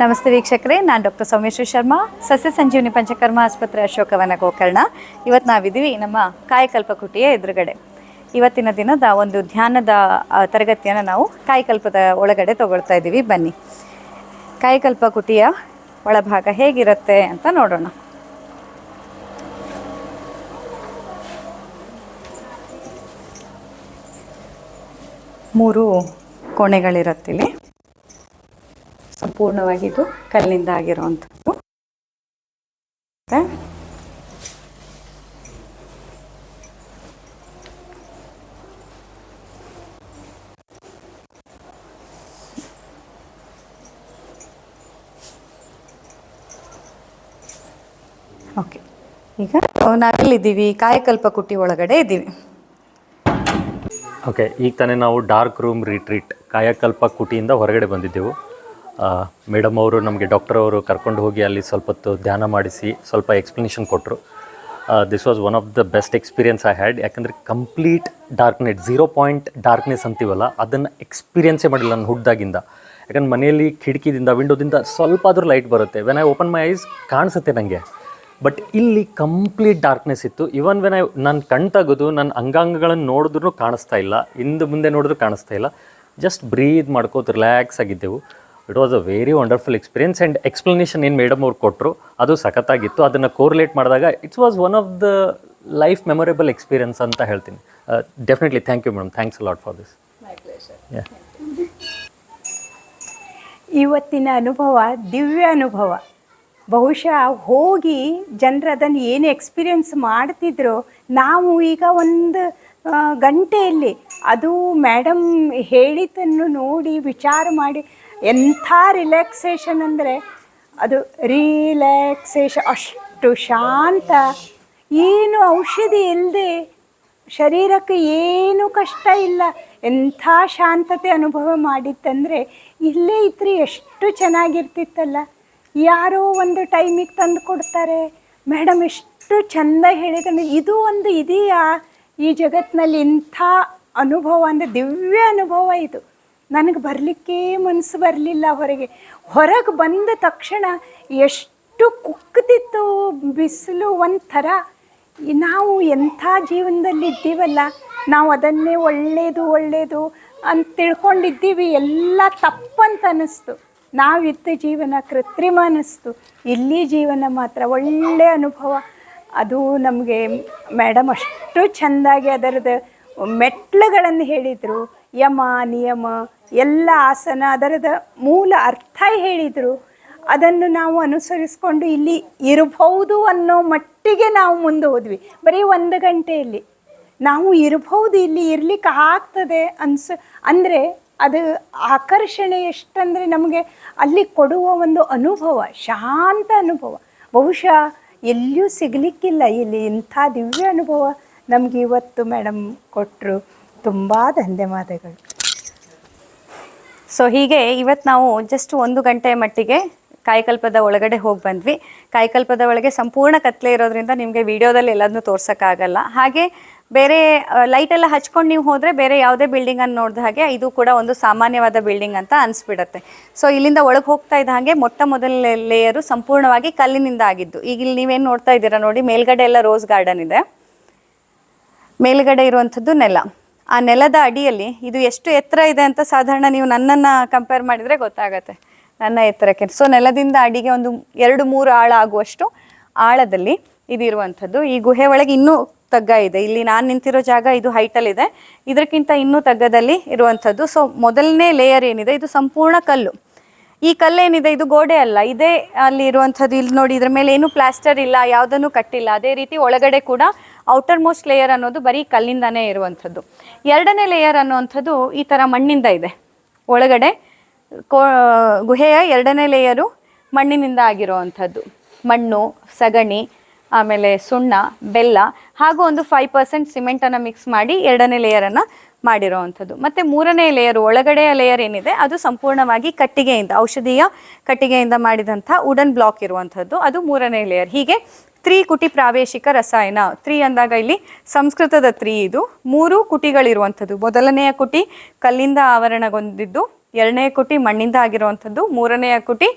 ನಮಸ್ತೆ ವೀಕ್ಷಕರೇ, ನಾನು ಡಾಕ್ಟರ್ ಸೋಮೇಶ್ವರ್ ಶರ್ಮಾ ಸಸ್ಯ ಸಂಜೀವನಿ ಪಂಚಕರ್ಮ ಆಸ್ಪತ್ರೆ ಅಶೋಕವನ ಗೋಕರ್ಣ. ಇವತ್ತು ನಾವಿದ್ದೀವಿ ನಮ್ಮ ಕಾಯಕಲ್ಪ ಕುಟಿಯ ಎದುರುಗಡೆ. ಇವತ್ತಿನ ದಿನದ ಒಂದು ಧ್ಯಾನದ ತರಗತಿಯನ್ನು ನಾವು ಕಾಯಕಲ್ಪದ ಒಳಗಡೆ ತಗೊಳ್ತಾ ಇದ್ದೀವಿ. ಬನ್ನಿ. ಕಾಯಕಲ್ಪ ಕುಟಿಯ ಒಳಭಾಗ ಹೇಗಿರುತ್ತೆ ಅಂತ ನೋಡೋಣ. ಮೂರು ಕೋಣೆಗಳಿರುತ್ತಿಲ್ಲಿ. ಸಂಪೂರ್ಣವಾಗಿ ಇದು ಕಲ್ಲಿಂದ ಆಗಿರುವಂಥದ್ದು. ಓಕೆ. ಈಗ ನಾವೆಲ್ಲಿದ್ದೀವಿ, ಕಾಯಕಲ್ಪ ಕುಟ್ಟಿ ಒಳಗಡೆ ಇದ್ದೀವಿ. ಓಕೆ, ಈಗ ತಾನೇ ನಾವು ಡಾರ್ಕ್ ರೂಮ್ ರಿಟ್ರೀಟ್, ಕಾಯಕಲ್ಪ ಕುಟಿಯಿಂದ ಹೊರಗಡೆ ಬಂದಿದ್ದೆವು. ಮೇಡಮ್ ಅವರು ನಮಗೆ ಡಾಕ್ಟರ್ ಅವರು ಕರ್ಕೊಂಡು ಹೋಗಿ ಅಲ್ಲಿ ಸ್ವಲ್ಪ ಹೊತ್ತು ಧ್ಯಾನ ಮಾಡಿಸಿ ಸ್ವಲ್ಪ ಎಕ್ಸ್ಪ್ಲನೇಷನ್ ಕೊಟ್ಟರು this was one of the best experience I had ಯಾಕಂದರೆ complete darkness zero point darkness ಅಂತೀವಲ್ಲ, ಅದನ್ನು ಎಕ್ಸ್ಪೀರಿಯನ್ಸೇ ಮಾಡಿಲ್ಲ ನಾನು ಹುಡ್ದಾಗಿಂದ. ಯಾಕಂದ್ರೆ ಮನೆಯಲ್ಲಿ ಕಿಟಕಿದಿಂದ ವಿಂಡೋದಿಂದ ಸ್ವಲ್ಪ ಆದರೂ ಲೈಟ್ ಬರುತ್ತೆ. When I open my eyes ಕಾಣಿಸುತ್ತೆ ನನಗೆ ಬಟ್ ಇಲ್ಲಿ ಕಂಪ್ಲೀಟ್ ಡಾರ್ಕ್ನೆಸ್ ಇತ್ತು. ಇವನ್ ವೆನ್ ಐ ನಾನು ಕಣ್ ನನ್ನ ಅಂಗಾಂಗಗಳನ್ನು ನೋಡಿದ್ರೂ ಕಾಣಿಸ್ತಾ ಇಲ್ಲ. ಹಿಂದೆ ಮುಂದೆ ನೋಡಿದ್ರು ಕಾಣಿಸ್ತಾ ಇಲ್ಲ. ಜಸ್ಟ್ ಬ್ರೀದ್ ಮಾಡ್ಕೋತ relax ಆಗಿದ್ದೆವು. It was a very wonderful experience and explanation ಏನು ಮೇಡಮ್ ಅವ್ರು ಕೊಟ್ಟರು ಅದು ಸಖತ್ತಾಗಿತ್ತು. ಅದನ್ನು ಕೋರ್ಲೇಟ್ ಮಾಡಿದಾಗ it's was one of the life memorable experience ಅಂತ ಹೇಳ್ತೀನಿ. Definitely thank you madam thanks lot for this ಇವತ್ತಿನ ಅನುಭವ ದಿವ್ಯ ಅನುಭವ. ಬಹುಶಃ ಹೋಗಿ ಜನರು ಅದನ್ನು ಏನು ಎಕ್ಸ್ಪೀರಿಯೆನ್ಸ್ ಮಾಡ್ತಿದ್ರು ನಾವು ಈಗ ಒಂದು ಗಂಟೆಯಲ್ಲಿ ಅದು ಮೇಡಮ್ ಹೇಳಿದ್ದನ್ನು ನೋಡಿ ವಿಚಾರ ಮಾಡಿ ಎಂಥ ರಿಲ್ಯಾಕ್ಸೇಷನ್ ಅಂದರೆ ಅದು ರಿಲ್ಯಾಕ್ಸೇಷನ್ ಅಷ್ಟು ಶಾಂತ. ಏನು ಔಷಧಿ ಇಲ್ಲದೆ ಶರೀರಕ್ಕೆ ಏನು ಕಷ್ಟ ಇಲ್ಲ, ಎಂಥ ಶಾಂತತೆ ಅನುಭವ ಮಾಡಿತ್ತಂದರೆ ಇಲ್ಲೇ ಇದ್ರೆ ಎಷ್ಟು ಚೆನ್ನಾಗಿರ್ತಿತ್ತಲ್ಲ. ಯಾರೋ ಒಂದು ಟೈಮಿಗೆ ತಂದು ಕೊಡ್ತಾರೆ. ಮೇಡಮ್ ಎಷ್ಟು ಚೆಂದ ಹೇಳಿದ್ರೆ ಇದು ಒಂದು ಇದೆಯಾ? ಈ ಜಗತ್ತಿನಲ್ಲಿ ಇಂಥ ಅನುಭವ ಅಂದರೆ ದಿವ್ಯ ಅನುಭವ ಇದು. ನನಗೆ ಬರಲಿಕ್ಕೆ ಮನಸ್ಸು ಬರಲಿಲ್ಲ ಹೊರಗೆ. ಹೊರಗೆ ಬಂದ ತಕ್ಷಣ ಎಷ್ಟು ಕುಕ್ಕುತ್ತಿತ್ತು ಬಿಸಿಲು ಒಂಥರ. ನಾವು ಎಂಥ ಜೀವನದಲ್ಲಿ ಇದ್ದೀವಲ್ಲ, ನಾವು ಅದನ್ನೇ ಒಳ್ಳೆಯದು ಒಳ್ಳೆಯದು ಅಂತ ತಿಳ್ಕೊಂಡಿದ್ದೀವಿ. ಎಲ್ಲ ತಪ್ಪಂತ ಅನ್ನಿಸ್ತು ನಾವಿದ್ದ ಜೀವನ ಕೃತ್ರಿಮ ಅನ್ನಿಸ್ತು ಇಲ್ಲಿ ಜೀವನ ಮಾತ್ರ ಒಳ್ಳೆಯ ಅನುಭವ. ಅದು ನಮಗೆ ಮೇಡಮ್ ಅಷ್ಟು ಚೆಂದಾಗಿ ಅದರದ್ದು ಮೆಟ್ಲುಗಳನ್ನು ಹೇಳಿದರು. ಯಮ, ನಿಯಮ ಎಲ್ಲ ಆಸನ, ಅದರದ ಮೂಲ ಅರ್ಥ ಹೇಳಿದರು. ಅದನ್ನು ನಾವು ಅನುಸರಿಸಿಕೊಂಡು ಇಲ್ಲಿ ಇರಬಹುದು ಅನ್ನೋ ಮಟ್ಟಿಗೆ ನಾವು ಮುಂದೆ ಹೋದ್ವಿ. ಬರೀ ಒಂದು ಗಂಟೆಯಲ್ಲಿ. ನಾವು ಇರಬಹುದು, ಇಲ್ಲಿ ಇರ್ಲಿಕ್ಕೆ ಆಗ್ತದೆ ಅನ್ಸ, ಅಂದರೆ ಅದು ಆಕರ್ಷಣೆ ಎಷ್ಟಂದರೆ ನಮಗೆ ಅಲ್ಲಿ ಕೊಡುವ ಒಂದು ಅನುಭವ, ಶಾಂತ ಅನುಭವ. ಬಹುಶಃ ಎಲ್ಲಿಯೂ ಸಿಗಲಿಕ್ಕಿಲ್ಲ ಇಲ್ಲಿ ಇಂಥ ದಿವ್ಯ ಅನುಭವ ನಮಗೆ ಇವತ್ತು ಮೇಡಮ್ ಕೊಟ್ಟರು ತುಂಬ ಧನ್ಯವಾದಗಳು. ಸೊ ಹೀಗೆ ಇವತ್ತು ನಾವು ಜಸ್ಟ್ ಒಂದು ಗಂಟೆ ಮಟ್ಟಿಗೆ ಕಾಯಕಲ್ಪದ ಒಳಗಡೆ ಹೋಗಿ ಬಂದ್ವಿ. ಕಾಯಕಲ್ಪದ ಒಳಗೆ ಸಂಪೂರ್ಣ ಕತ್ಲೆ ಇರೋದ್ರಿಂದ ನಿಮಗೆ ವಿಡಿಯೋದಲ್ಲಿ ಎಲ್ಲದನ್ನೂ ತೋರ್ಸೋಕ್ಕಾಗಲ್ಲ ಹಾಗೆ ಬೇರೆ ಲೈಟ್ ಎಲ್ಲ ಹಚ್ಕೊಂಡು ನೀವು ಹೋದರೆ ಬೇರೆ ಯಾವುದೇ ಬಿಲ್ಡಿಂಗನ್ನು ನೋಡಿದ ಹಾಗೆ ಇದು ಕೂಡ ಒಂದು ಸಾಮಾನ್ಯವಾದ ಬಿಲ್ಡಿಂಗ್ ಅಂತ ಅನಿಸ್ಬಿಡತ್ತೆ. ಸೊ ಇಲ್ಲಿಂದ ಒಳಗೆ ಹೋಗ್ತಾ ಇದ್ದ ಹಾಗೆ ಮೊಟ್ಟ ಮೊದಲ ಲೇಯರು ಸಂಪೂರ್ಣವಾಗಿ ಕಲ್ಲಿನಿಂದ ಆಗಿದ್ದು. ಈಗ ಇಲ್ಲಿ ನೀವೇನು ನೋಡ್ತಾ ಇದ್ದೀರಾ ನೋಡಿ, ಮೇಲ್ಗಡೆ ಎಲ್ಲ ರೋಸ್ ಗಾರ್ಡನ್ ಇದೆ. ಮೇಲ್ಗಡೆ ಇರುವಂಥದ್ದು ನೆಲ. ಆ ನೆಲದ ಅಡಿಯಲ್ಲಿ ಇದು ಎಷ್ಟು ಎತ್ತರ ಇದೆ ಅಂತ ಸಾಧಾರಣ ನೀವು ನನ್ನನ್ನು ಕಂಪೇರ್ ಮಾಡಿದರೆ ಗೊತ್ತಾಗತ್ತೆ, ನನ್ನ ಎತ್ತರಕ್ಕೆ. ಸೊ ನೆಲದಿಂದ ಅಡಿಗೆ ಒಂದು ಎರಡು ಮೂರು ಆಳ ಆಗುವಷ್ಟು ಆಳದಲ್ಲಿ ಇದಿರುವಂಥದ್ದು ಈ ಗುಹೆ ಒಳಗೆ ಇನ್ನೂ ತಗ್ಗ ಇದೆ. ಇಲ್ಲಿ ನಾನು ನಿಂತಿರೋ ಜಾಗ ಇದು ಹೈಟಲ್ಲಿದೆ ಇದಕ್ಕಿಂತ ಇನ್ನೂ ತಗ್ಗದಲ್ಲಿ ಇರುವಂಥದ್ದು. ಸೊ ಮೊದಲನೇ ಲೇಯರ್ ಏನಿದೆ? ಇದು ಸಂಪೂರ್ಣ ಕಲ್ಲು. ಈ ಕಲ್ಲೇನಿದೆ ಇದು ಗೋಡೆ ಅಲ್ಲ. ಇದೇ ಅಲ್ಲಿ ಇರುವಂಥದ್ದು. ಇಲ್ಲಿ ನೋಡಿ, ಇದ್ರ ಮೇಲೆ ಏನು ಪ್ಲಾಸ್ಟರ್ ಇಲ್ಲ, ಯಾವುದನ್ನು ಕಟ್ಟಿಲ್ಲ. ಅದೇ ರೀತಿ ಒಳಗಡೆ ಕೂಡ ಔಟರ್ ಮೋಸ್ಟ್ ಲೇಯರ್ ಅನ್ನೋದು ಬರೀ ಕಲ್ಲಿಂದಾನೇ ಇರುವಂಥದ್ದು. ಎರಡನೇ ಲೇಯರ್ ಅನ್ನುವಂಥದ್ದು ಈ ಥರ ಮಣ್ಣಿಂದ ಇದೆ. ಒಳಗಡೆ ಕೋ, ಗುಹೆಯ ಎರಡನೇ ಲೇಯರು ಮಣ್ಣಿನಿಂದ ಆಗಿರುವಂಥದ್ದು. ಮಣ್ಣು, ಸಗಣಿ, ಆಮೇಲೆ ಸುಣ್ಣ, ಬೆಲ್ಲ, ಹಾಗೂ ಒಂದು ಫೈವ್ ಪರ್ಸೆಂಟ್ ಸಿಮೆಂಟನ್ನು ಮಿಕ್ಸ್ ಮಾಡಿ ಎರಡನೇ ಲೇಯರನ್ನು ಮಾಡಿರೋವಂಥದ್ದು. ಮತ್ತು ಮೂರನೇ ಲೇಯರ್ ಒಳಗಡೆಯ ಲೇಯರ್ ಏನಿದೆ, ಅದು ಸಂಪೂರ್ಣವಾಗಿ ಕಟ್ಟಿಗೆಯಿಂದ, ಔಷಧೀಯ ಕಟ್ಟಿಗೆಯಿಂದ ಮಾಡಿದಂಥ ವುಡನ್ ಬ್ಲಾಕ್ ಇರುವಂಥದ್ದು. ಅದು ಮೂರನೇ ಲೇಯರ್ ಹೀಗೆ ತ್ರೀ ಕುಟಿ ಪ್ರಾವೇಶಿಕ ರಸಾಯನ. ತ್ರೀ ಅಂದಾಗ ಇಲ್ಲಿ ಸಂಸ್ಕೃತದ ತ್ರೀ ಇದು. ಮೂರು ಕುಟಿಗಳಿರುವಂಥದ್ದು. ಮೊದಲನೆಯ ಕುಟಿ ಕಲ್ಲಿಂದ ಆವರಣಗೊಂಡಿದ್ದು. ಎರಡನೆಯ ಕುಟಿ ಮಣ್ಣಿಂದ ಆಗಿರುವಂಥದ್ದು. ಮೂರನೆಯ ಕುಟಿ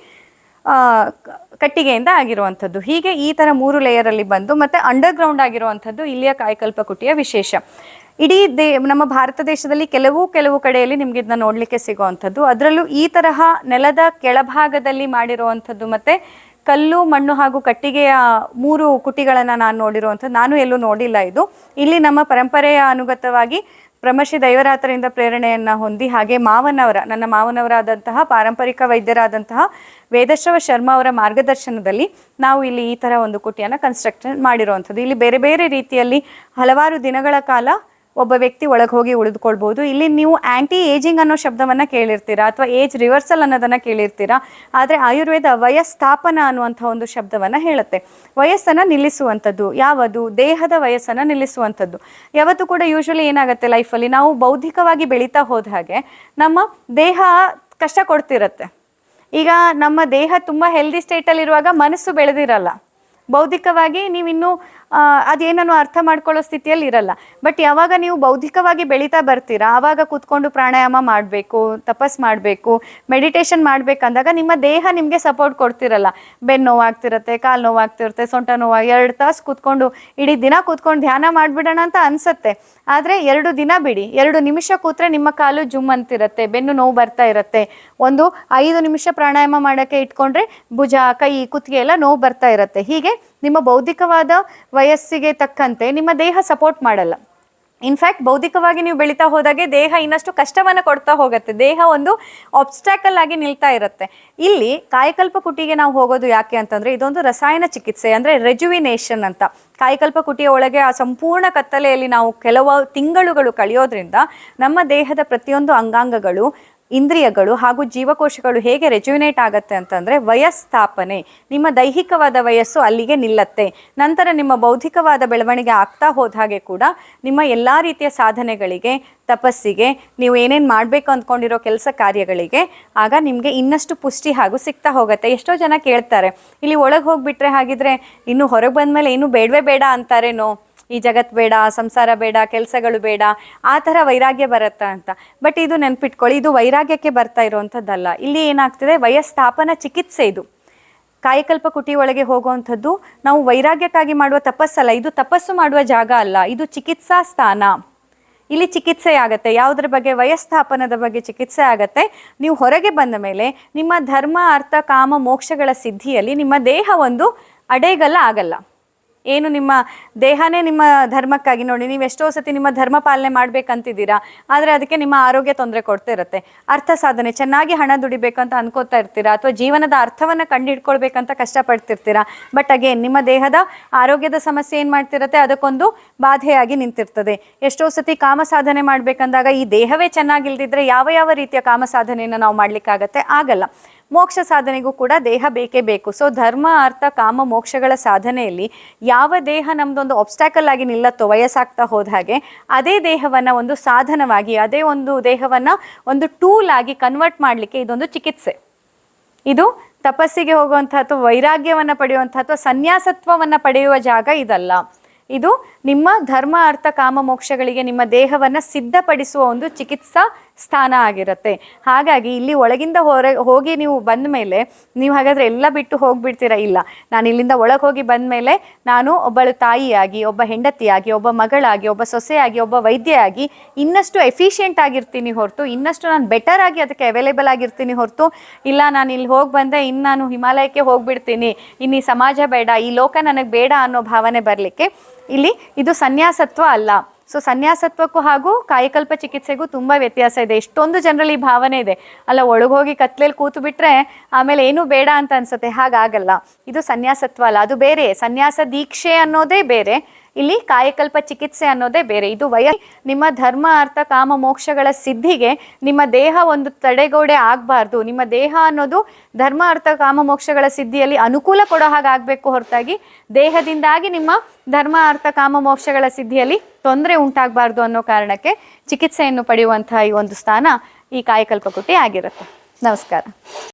ಕಟ್ಟಿಗೆಯಿಂದ ಆಗಿರುವಂಥದ್ದು. ಹೀಗೆ ಈ ಥರ ಮೂರು ಲೇಯರಲ್ಲಿ ಬಂದು ಮತ್ತು ಅಂಡರ್ಗ್ರೌಂಡ್ ಆಗಿರುವಂಥದ್ದು ಇಲ್ಲಿಯ ಕಾಯಕಲ್ಪ ಕುಟಿಯ ವಿಶೇಷ. ಇಡೀ ದೇ, ನಮ್ಮ ಭಾರತ ದೇಶದಲ್ಲಿ ಕೆಲವು ಕೆಲವು ಕಡೆಯಲ್ಲಿ ನಿಮ್ಗೆ ಇದನ್ನ ನೋಡಲಿಕ್ಕೆ ಸಿಗುವಂಥದ್ದು. ಅದರಲ್ಲೂ ಈ ತರಹ ನೆಲದ ಕೆಳಭಾಗದಲ್ಲಿ ಮಾಡಿರುವಂಥದ್ದು ಮತ್ತು ಕಲ್ಲು, ಮಣ್ಣು ಹಾಗೂ ಕಟ್ಟಿಗೆಯ ಮೂರು ಕುಟಿಗಳನ್ನು ನಾನು ನೋಡಿರುವಂಥದ್ದು. ನಾನು ಎಲ್ಲೂ ನೋಡಿಲ್ಲ ಇದು. ಇಲ್ಲಿ ನಮ್ಮ ಪರಂಪರೆಯ ಅನುಗತವಾಗಿ ಬ್ರಹ್ಮಶ್ರೀ ದೈವರಾತರಿಂದ ಪ್ರೇರಣೆಯನ್ನು ಹೊಂದಿ ಹಾಗೆ ಮಾವನವರ, ನನ್ನ ಮಾವನವರಾದಂತಹ, ಪಾರಂಪರಿಕ ವೈದ್ಯರಾದಂತಹ ವೇದಶ್ರವ ಶರ್ಮಾ ಅವರ ಮಾರ್ಗದರ್ಶನದಲ್ಲಿ ನಾವು ಇಲ್ಲಿ ಈ ಥರ ಒಂದು ಕುಟಿಯನ್ನು ಕನ್ಸ್ಟ್ರಕ್ಷನ್ ಮಾಡಿರುವಂಥದ್ದು. ಇಲ್ಲಿ ಬೇರೆ ಬೇರೆ ರೀತಿಯಲ್ಲಿ ಹಲವಾರು ದಿನಗಳ ಕಾಲ ಒಬ್ಬ ವ್ಯಕ್ತಿ ಒಳಗೆ ಹೋಗಿ ಉಳಿದುಕೊಳ್ಬೋದು. ಇಲ್ಲಿ ನೀವು ಆ್ಯಂಟಿ ಏಜಿಂಗ್ ಅನ್ನೋ ಶಬ್ದವನ್ನು ಕೇಳಿರ್ತೀರಾ ಅಥವಾ ಏಜ್ ರಿವರ್ಸಲ್ ಅನ್ನೋದನ್ನು ಕೇಳಿರ್ತೀರಾ? ಆದರೆ ಆಯುರ್ವೇದ ವಯಸ್ಥಾಪನ ಅನ್ನುವಂಥ ಒಂದು ಶಬ್ದವನ್ನು ಹೇಳುತ್ತೆ. ವಯಸ್ಸನ್ನು ನಿಲ್ಲಿಸುವಂಥದ್ದು. ಯಾವುದು? ದೇಹದ ವಯಸ್ಸನ್ನು ನಿಲ್ಲಿಸುವಂಥದ್ದು. ಯಾವತ್ತೂ ಕೂಡ ಯೂಶ್ವಲಿ ಏನಾಗುತ್ತೆ ಲೈಫಲ್ಲಿ ನಾವು ಬೌದ್ಧಿಕವಾಗಿ ಬೆಳೀತಾ ಹೋದ ಹಾಗೆ ನಮ್ಮ ದೇಹ ಕಷ್ಟ ಕೊಡ್ತಿರತ್ತೆ. ಈಗ ನಮ್ಮ ದೇಹ ತುಂಬ ಹೆಲ್ದಿ ಸ್ಟೇಟಲ್ಲಿರುವಾಗ ಮನಸ್ಸು ಬೆಳೆದಿರಲ್ಲ. ಬೌದ್ಧಿಕವಾಗಿ ಆ, ಅದೇನನ್ನು ಅರ್ಥ ಮಾಡ್ಕೊಳ್ಳೋ ಸ್ಥಿತಿಯಲ್ಲಿ ಇರಲ್ಲ. ಬಟ್ ಯಾವಾಗ ನೀವು ಬೌದ್ಧಿಕವಾಗಿ ಬೆಳೀತಾ ಬರ್ತೀರಾ ಆವಾಗ ಕೂತ್ಕೊಂಡು ಪ್ರಾಣಾಯಾಮ ಮಾಡಬೇಕು ತಪಸ್ ಮಾಡಬೇಕು ಮೆಡಿಟೇಷನ್ ಮಾಡಬೇಕಂದಾಗ ನಿಮ್ಮ ದೇಹ ನಿಮಗೆ ಸಪೋರ್ಟ್ ಕೊಡ್ತಿರಲ್ಲ. ಬೆನ್ನು ನೋವಾಗ್ತಿರತ್ತೆ ಕಾಲು ನೋವಾಗ್ತಿರುತ್ತೆ ಸೊಂಟ ನೋವಾಗಿ ಎರಡು ತಾಸು ಕೂತ್ಕೊಂಡು ಇಡೀ ದಿನ ಕೂತ್ಕೊಂಡು ಧ್ಯಾನ ಮಾಡಿಬಿಡೋಣ ಅಂತ ಅನ್ಸತ್ತೆ. ಆದರೆ ಎರಡು ದಿನ ಬಿಡಿ. ಎರಡು ನಿಮಿಷ ಕೂತ್ರೆ ನಿಮ್ಮ ಕಾಲು ಜುಮ್ ಅಂತಿರತ್ತೆ, ಬೆನ್ನು ನೋವು ಬರ್ತಾ ಇರತ್ತೆ. ಒಂದು ಐದು ನಿಮಿಷ ಪ್ರಾಣಾಯಾಮ ಮಾಡೋಕ್ಕೆ ಇಟ್ಕೊಂಡ್ರೆ ಭುಜ, ಕೈ, ಕುತ್ತಿಗೆ ಎಲ್ಲ ನೋವು ಬರ್ತಾ ಇರತ್ತೆ. ಹೀಗೆ ನಿಮ್ಮ ಬೌದ್ಧಿಕವಾದ ವಯಸ್ಸಿಗೆ ತಕ್ಕಂತೆ ನಿಮ್ಮ ದೇಹ ಸಪೋರ್ಟ್ ಮಾಡಲ್ಲ. ಇನ್ಫ್ಯಾಕ್ಟ್ ಬೌದ್ಧಿಕವಾಗಿ ನೀವು ಬೆಳೀತಾ ಹೋದಾಗೆ ದೇಹ ಇನ್ನಷ್ಟು ಕಷ್ಟವನ್ನು ಕೊಡ್ತಾ ಹೋಗುತ್ತೆ. ದೇಹ ಒಂದು ಆಬ್ಸ್ಟ್ಯಾಕಲ್ ಆಗಿ ನಿಲ್ತಾ ಇರುತ್ತೆ. ಇಲ್ಲಿ ಕಾಯಕಲ್ಪ ಕುಟಿಗೆ ನಾವು ಹೋಗೋದು ಯಾಕೆ ಅಂತಂದರೆ ಇದೊಂದು ರಸಾಯನ ಚಿಕಿತ್ಸೆ, ಅಂದರೆ ರೆಜುವಿನೇಷನ್ ಅಂತ. ಕಾಯಕಲ್ಪ ಕುಟಿಯ ಒಳಗೆ ಆ ಸಂಪೂರ್ಣ ಕತ್ತಲೆಯಲ್ಲಿ ನಾವು ಕೆಲವು ತಿಂಗಳುಗಳು ಕಳೆಯೋದ್ರಿಂದ ನಮ್ಮ ದೇಹದ ಪ್ರತಿಯೊಂದು ಅಂಗಾಂಗಗಳು ಇಂದ್ರಿಯಗಳು ಹಾಗೂ ಜೀವಕೋಶಗಳು ಹೇಗೆ ರೆಜ್ಯುನೇಟ್ ಆಗುತ್ತೆ ಅಂತಂದರೆ ವಯಸ್ಸ್ಥಾಪನೆ ನಿಮ್ಮ ದೈಹಿಕವಾದ ವಯಸ್ಸು ಅಲ್ಲಿಗೆ ನಿಲ್ಲತ್ತೆ. ನಂತರ ನಿಮ್ಮ ಬೌದ್ಧಿಕವಾದ ಬೆಳವಣಿಗೆ ಆಗ್ತಾ ಹೋದ ಹಾಗೆ ಕೂಡ ನಿಮ್ಮ ಎಲ್ಲ ರೀತಿಯ ಸಾಧನೆಗಳಿಗೆ, ತಪಸ್ಸಿಗೆ, ನೀವು ಏನೇನು ಮಾಡಬೇಕು ಅಂದ್ಕೊಂಡಿರೋ ಕೆಲಸ ಕಾರ್ಯಗಳಿಗೆ ಆಗ ನಿಮಗೆ ಇನ್ನಷ್ಟು ಪುಷ್ಟಿ ಹಾಗೂ ಸಿಗ್ತಾ ಹೋಗುತ್ತೆ. ಎಷ್ಟೋ ಜನ ಕೇಳ್ತಾರೆ, ಇಲ್ಲಿ ಒಳಗೆ ಹೋಗಿಬಿಟ್ರೆ ಹಾಗಿದ್ರೆ ಇನ್ನು ಹೊರಗೆ ಬಂದಮೇಲೆ ಇನ್ನೂ ಬೇಡವೇ ಬೇಡ ಅಂತಾರೇನೋ. ಈ ಜಗತ್ ಬೇಡ, ಸಂಸಾರ ಬೇಡ, ಕೆಲಸಗಳು ಬೇಡ, ಆ ಥರ ವೈರಾಗ್ಯ ಬರುತ್ತಾ ಅಂತ. ಬಟ್ ಇದು ನೆನ್ಪಿಟ್ಕೊಳ್ಳಿ, ಇದು ವೈರಾಗ್ಯಕ್ಕೆ ಬರ್ತಾ ಇರುವಂಥದ್ದಲ್ಲ ಇಲ್ಲಿ ಏನಾಗ್ತದೆ ವಯಸ್ಥಾಪನ ಚಿಕಿತ್ಸೆ ಇದು. ಕಾಯಕಲ್ಪ ಕುಟಿ ಒಳಗೆ ಹೋಗುವಂಥದ್ದು, ನಾವು ವೈರಾಗ್ಯಕ್ಕಾಗಿ ಮಾಡುವ ತಪಸ್ಸಲ್ಲ, ಇದು ತಪಸ್ಸು ಮಾಡುವ ಜಾಗ ಅಲ್ಲ, ಇದು ಚಿಕಿತ್ಸಾ ಸ್ಥಾನ. ಇಲ್ಲಿ ಚಿಕಿತ್ಸೆ ಆಗುತ್ತೆ, ಯಾವುದ್ರ ಬಗ್ಗೆ ವಯಸ್ಥಾಪನದ ಬಗ್ಗೆ ಚಿಕಿತ್ಸೆ ಆಗುತ್ತೆ. ನೀವು ಹೊರಗೆ ಬಂದ ಮೇಲೆ, ನಿಮ್ಮ ಧರ್ಮ, ಅರ್ಥ, ಕಾಮ, ಮೋಕ್ಷಗಳ ಸಿದ್ಧಿಯಲ್ಲಿ ನಿಮ್ಮ ದೇಹ ಒಂದು ಅಡೆಗಲ್ಲ, ಆಗಲ್ಲ. ಏನು ನಿಮ್ಮ ದೇಹನೇ ನಿಮ್ಮ ಧರ್ಮಕ್ಕಾಗಿ ನೋಡಿ, ನೀವು ಎಷ್ಟೋ ಸತಿ ನಿಮ್ಮ ಧರ್ಮ ಪಾಲನೆ ಮಾಡ್ಬೇಕಂತಿದ್ದೀರಾ, ಆದರೆ ಅದಕ್ಕೆ ನಿಮ್ಮ ಆರೋಗ್ಯ ತೊಂದರೆ ಕೊಡ್ತಾ ಇರುತ್ತೆ. ಅರ್ಥ ಸಾಧನೆ, ಚೆನ್ನಾಗಿ ಹಣ ದುಡಿಬೇಕಂತ ಅನ್ಕೋತಾ ಇರ್ತೀರಾ, ಅಥವಾ ಜೀವನದ ಅರ್ಥವನ್ನು ಕಂಡುಹಿಡ್ಕೊಳ್ಬೇಕಂತ ಕಷ್ಟಪಡ್ತಿರ್ತೀರಾ, ಬಟ್ ಅಗೇನ್ ನಿಮ್ಮ ದೇಹದ ಆರೋಗ್ಯದ ಸಮಸ್ಯೆ ಏನು ಮಾಡ್ತಿರತ್ತೆ, ಅದಕ್ಕೊಂದು ಬಾಧೆಯಾಗಿ ನಿಂತಿರ್ತದೆ. ಎಷ್ಟೋ ಸತಿ ಕಾಮ ಸಾಧನೆ ಮಾಡ್ಬೇಕಂದಾಗ ಈ ದೇಹವೇ ಚೆನ್ನಾಗಿಲ್ದಿದ್ರೆ ಯಾವ ಯಾವ ರೀತಿಯ ಕಾಮ ಸಾಧನೆಯನ್ನು ನಾವು ಮಾಡಲಿಕ್ಕಾಗತ್ತೆ? ಆಗಲ್ಲ. ಮೋಕ್ಷ ಸಾಧನೆಗೂ ಕೂಡ ದೇಹ ಬೇಕೇ ಬೇಕು. ಸೊ ಧರ್ಮ, ಅರ್ಥ, ಕಾಮ, ಮೋಕ್ಷಗಳ ಸಾಧನೆಯಲ್ಲಿ ಯಾವ ದೇಹ ನಮ್ದೊಂದು ಒಬ್ಸ್ಟ್ಯಾಕಲ್ ಆಗಿ ನಿಲ್ಲತ್ತೋ, ವಯಸ್ಸಾಗ್ತಾ ಹೋದ ಹಾಗೆ, ಅದೇ ದೇಹವನ್ನ ಒಂದು ಸಾಧನವಾಗಿ, ಅದೇ ಒಂದು ದೇಹವನ್ನ ಒಂದು ಟೂಲ್ ಆಗಿ ಕನ್ವರ್ಟ್ ಮಾಡಲಿಕ್ಕೆ ಇದೊಂದು ಚಿಕಿತ್ಸೆ. ಇದು ತಪಸ್ಸಿಗೆ ಹೋಗುವಂಥ ಅಥವಾ ವೈರಾಗ್ಯವನ್ನು ಪಡೆಯುವಂಥ ಅಥವಾ ಸನ್ಯಾಸತ್ವವನ್ನು ಪಡೆಯುವ ಜಾಗ ಇದಲ್ಲ. ಇದು ನಿಮ್ಮ ಧರ್ಮ, ಅರ್ಥ, ಕಾಮ, ಮೋಕ್ಷಗಳಿಗೆ ನಿಮ್ಮ ದೇಹವನ್ನು ಸಿದ್ಧಪಡಿಸುವ ಒಂದು ಚಿಕಿತ್ಸಾ ಸ್ಥಾನ ಆಗಿರುತ್ತೆ. ಹಾಗಾಗಿ ಇಲ್ಲಿ ಒಳಗಿಂದ ಹೊರ, ಹೋಗಿ ನೀವು ಬಂದ ಮೇಲೆ ನೀವು ಹಾಗಾದರೆ ಎಲ್ಲ ಬಿಟ್ಟು ಹೋಗ್ಬಿಡ್ತೀರಾ? ಇಲ್ಲ. ನಾನು ಇಲ್ಲಿಂದ ಒಳಗೆ ಹೋಗಿ ಬಂದ ಮೇಲೆ ನಾನು ಒಬ್ಬಳು ತಾಯಿಯಾಗಿ, ಒಬ್ಬ ಹೆಂಡತಿಯಾಗಿ, ಒಬ್ಬ ಮಗಳಾಗಿ, ಒಬ್ಬ ಸೊಸೆಯಾಗಿ, ಒಬ್ಬ ವೈದ್ಯೆಯಾಗಿ ಇನ್ನಷ್ಟು ಎಫಿಷಿಯೆಂಟ್ ಆಗಿರ್ತೀನಿ ಹೊರತು, ಇನ್ನಷ್ಟು ನಾನು ಬೆಟರ್ ಆಗಿ ಅದಕ್ಕೆ ಅವೈಲೇಬಲ್ ಆಗಿರ್ತೀನಿ ಹೊರತು, ಇಲ್ಲ ನಾನು ಇಲ್ಲಿ ಹೋಗಿ ಬಂದೆ ಇನ್ನು ನಾನು ಹಿಮಾಲಯಕ್ಕೆ ಹೋಗಿಬಿಡ್ತೀನಿ ಇನ್ನು ಈ ಸಮಾಜ ಬೇಡ, ಈ ಲೋಕ ನನಗೆ ಬೇಡ ಅನ್ನೋ ಭಾವನೆ ಬರಲಿಕ್ಕೆ ಇಲ್ಲಿ ಇದು ಸನ್ಯಾಸತ್ವ ಅಲ್ಲ. ಸೊ ಸನ್ಯಾಸತ್ವಕ್ಕೂ ಹಾಗೂ ಕಾಯಕಲ್ಪ ಚಿಕಿತ್ಸೆಗೂ ತುಂಬ ವ್ಯತ್ಯಾಸ ಇದೆ ಎಷ್ಟೊಂದು ಜನರಲ್ಲಿ ಭಾವನೆ ಇದೆ ಅಲ್ಲ ಒಳಗೋಗಿ ಕತ್ಲೇಲಿ ಕೂತು ಬಿಟ್ರೆ ಆಮೇಲೆ ಏನೂ ಬೇಡ ಅಂತ ಅನ್ಸುತ್ತೆ ಹಾಗಾಗಲ್ಲ ಇದು ಸನ್ಯಾಸತ್ವ ಅಲ್ಲ ಅದು ಬೇರೆ ಸನ್ಯಾಸ ದೀಕ್ಷೆ ಅನ್ನೋದೇ ಬೇರೆ ಇಲ್ಲಿ ಕಾಯಕಲ್ಪ ಚಿಕಿತ್ಸೆ ಅನ್ನೋದೇ ಬೇರೆ. ಇದು ವಯ ನಿಮ್ಮ ಧರ್ಮ, ಅರ್ಥ, ಕಾಮ, ಮೋಕ್ಷಗಳ ಸಿದ್ಧಿಗೆ ನಿಮ್ಮ ದೇಹ ಒಂದು ತಡೆಗೋಡೆ ಆಗಬಾರ್ದು. ನಿಮ್ಮ ದೇಹ ಅನ್ನೋದು ಧರ್ಮ, ಅರ್ಥ, ಕಾಮ, ಮೋಕ್ಷಗಳ ಸಿದ್ಧಿಯಲ್ಲಿ ಅನುಕೂಲ ಕೊಡೋ ಹಾಗೆ ಆಗಬೇಕು ಹೊರತಾಗಿ ದೇಹದಿಂದಾಗಿ ನಿಮ್ಮ ಧರ್ಮ, ಅರ್ಥ, ಕಾಮ, ಮೋಕ್ಷಗಳ ಸಿದ್ಧಿಯಲ್ಲಿ ತೊಂದರೆ ಉಂಟಾಗಬಾರ್ದು ಅನ್ನೋ ಕಾರಣಕ್ಕೆ ಚಿಕಿತ್ಸೆಯನ್ನು ಪಡೆಯುವಂತಹ ಈ ಒಂದು ಸ್ಥಾನ ಈ ಕಾಯಕಲ್ಪ ಕುಟಿ ಆಗಿರುತ್ತೆ. ನಮಸ್ಕಾರ.